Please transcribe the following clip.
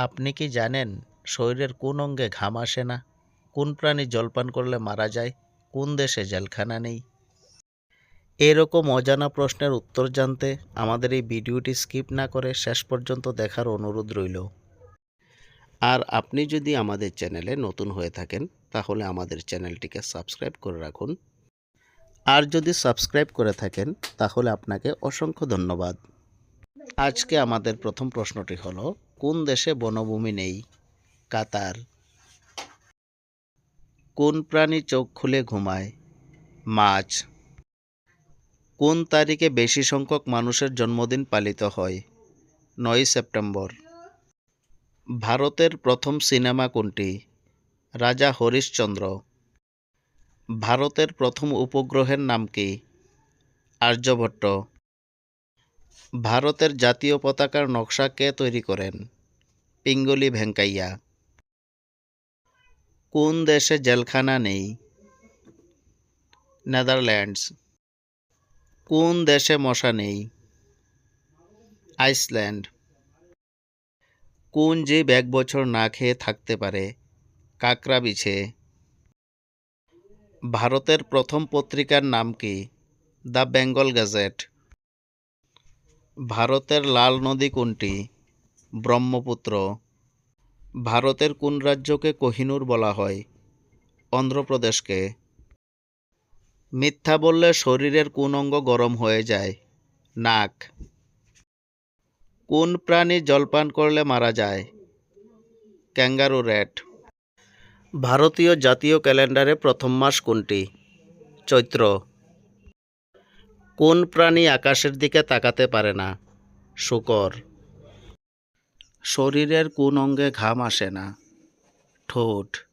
আপনি কি জানেন শরীরের কোন অঙ্গে ঘাম আসে না? কোন প্রাণী জলপান করলে মারা যায়? কোন দেশে জেলখানা নেই? এরকম অজানা প্রশ্নের উত্তর জানতে আমাদের এই ভিডিওটি স্কিপ না করে শেষ পর্যন্ত দেখার অনুরোধ রইল। আর আপনি যদি আমাদের চ্যানেলে নতুন হয়ে থাকেন, তাহলে আমাদের চ্যানেলটিকে সাবস্ক্রাইব করে রাখুন। আর যদি সাবস্ক্রাইব করে থাকেন, তাহলে আপনাকে অসংখ্য ধন্যবাদ। আজকে আমাদের প্রথম প্রশ্নটি হলো কোন দেশে বনভূমি নেই? কাতার। কোন প্রাণী চোখ খুলে ঘুমায়? মাছ। কোন তারিখে বেশি সংখ্যক মানুষের জন্মদিন পালিত হয়? নয় সেপ্টেম্বর। ভারতের প্রথম সিনেমা কোনটি? রাজা হরিশ্চন্দ্র। ভারতের প্রথম উপগ্রহের নাম কি? আর্যভট্ট। ভারতের জাতীয় পতাকার নকশা কে তৈরি করেন? পিঙ্গলি ভেঙ্কাইয়া। কোন দেশে জেলখানা নেই? নেদারল্যান্ডস। কোন দেশে মশা নেই? আইসল্যান্ড। কোন জীব এক বছর না খেয়ে থাকতে পারে, কাকড়া বিছে। ভারতের প্রথম পত্রিকার নাম কি? দ্য বেঙ্গল গ্যাজেট ভারতের লাল নদী কোনটি? ব্রহ্মপুত্র। ভারতের কোন রাজ্যকে কোহিনূর বলা হয়? অন্ধ্রপ্রদেশকে। মিথ্যা বললে শরীরের কোন অঙ্গ গরম হয়ে যায়? নাক। কোন প্রাণী জলপান করলে মারা যায়? ক্যাঙ্গারু র্যাট ভারতীয় জাতীয় ক্যালেন্ডারে প্রথম মাস কোনটি? চৈত্র। কোন প্রাণী আকাশের দিকে তাকাতে পারে না? শুকর। শরীরের কোন অঙ্গে ঘাম আসে না। ঠোঁট।